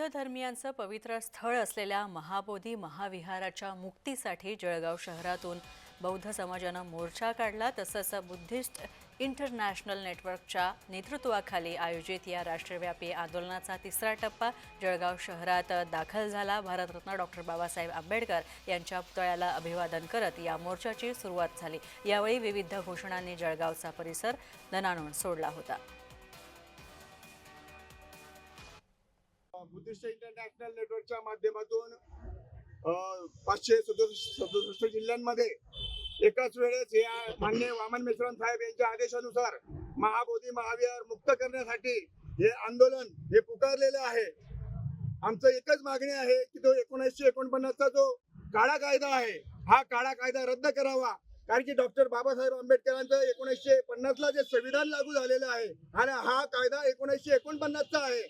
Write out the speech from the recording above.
बौद्ध धर्मियांचं पवित्र स्थळ असलेल्या महाबोधी महाविहाराच्या मुक्तीसाठी जळगाव शहरातून बौद्ध समाजानं मोर्चा काढला. तसंच बुद्धिस्ट इंटरनॅशनल नेटवर्कच्या नेतृत्वाखाली आयोजित या राष्ट्रव्यापी आंदोलनाचा तिसरा टप्पा जळगाव शहरात दाखल झाला. भारतरत्न डॉक्टर बाबासाहेब आंबेडकर यांच्या पुतळ्याला अभिवादन करत या मोर्चाची सुरुवात झाली. यावेळी विविध घोषणांनी जळगावचा परिसर दणाणून सोडला होता. बुद्धिस्ट इंटरनॅशनल नेटवर्कच्या माध्यमातून पाचशे सदुसष्ट सदुसष्ट जिल्ह्यांमध्ये एकाच वेळेस या मान्य वामन मिश्रण साहेब यांच्या आदेशानुसार महाबोधी महाविहार मुक्त करण्यासाठी हे आंदोलन हे पुकारलेलं आहे. आमचं एकच मागणी आहे की तो एकोणीसशे एकोणपन्नासचा जो काळा कायदा आहे हा काळा कायदा रद्द करावा. कारण की डॉक्टर बाबासाहेब आंबेडकरांचं एकोणीसशे पन्नासला जे संविधान लागू झालेलं आहे आणि हा कायदा एकोणीसशे एकोणपन्नासचा आहे